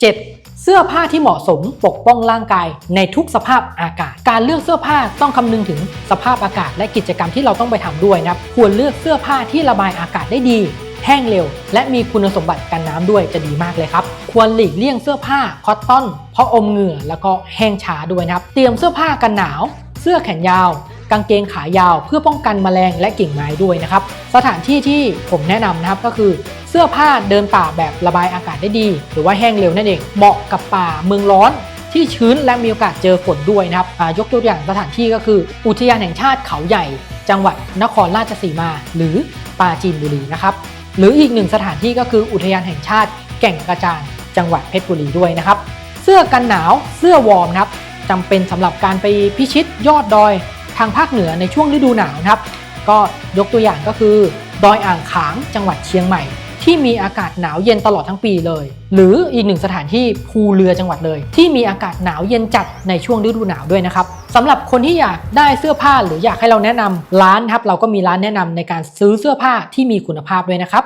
7. เสื้อผ้าที่เหมาะสมปกป้องร่างกายในทุกสภาพอากาศ การเลือกเสื้อผ้าต้องคำนึงถึงสภาพอากาศและกิจกรรมที่เราต้องไปทำด้วยนะครับควรเลือกเสื้อผ้าที่ระบายอากาศได้ดี แห้งเร็ว และมีคุณสมบัติกันน้ำด้วยจะดีมากเลยครับ ควรหลีกเลี่ยงเสื้อผ้าคอตตอน เพราะอมเหงื่อแล้วก็แห้งช้าด้วยนะครับ เตรียมเสื้อผ้ากันหนาว เสื้อแขนยาว กางเกงขายาว เพื่อป้องกันแมลงและกิ่งไม้ด้วยนะครับ สถานที่ที่ผมแนะนำนะครับก็คือ สื้อผ้าเดินป่าแบบระบายอากาศได้ดี หรือว่าแห้งเร็วนั่นเอง เหมาะกับป่าเมืองร้อนที่ชื้นและมีโอกาสเจอฝนด้วยนะครับยกตัวอย่างสถานที่ก็คือ อุทยานแห่งชาติเขาใหญ่ จังหวัดนครราชสีมา หรือปาจีนบุรีนะครับ หรืออีกหนึ่งสถานที่ก็คืออุทยานแห่งชาติแก่งกระจานจังหวัดเพชรบุรีด้วยนะครับ เสื้อกันหนาวเสื้อวอร์มครับจำเป็นสำหรับการไปพิชิตยอดดอยทางภาคเหนือในช่วงฤดูหนาวนะครับ ก็ยกตัวอย่างก็คือ ดอยอ่างขางจังหวัดเชียงใหม่ ที่มีอากาศหนาวเย็นตลอดทั้งปีเลย หรืออีกหนึ่งสถานที่ภูเรือจังหวัดเลย ที่มีอากาศหนาวเย็นจัดในช่วงฤดูหนาวด้วยนะครับสำหรับคนที่อยากได้เสื้อผ้าหรืออยากให้เราแนะนำร้านครับเราก็มีร้านแนะนำในการซื้อเสื้อผ้าที่มีคุณภาพด้วยนะครับ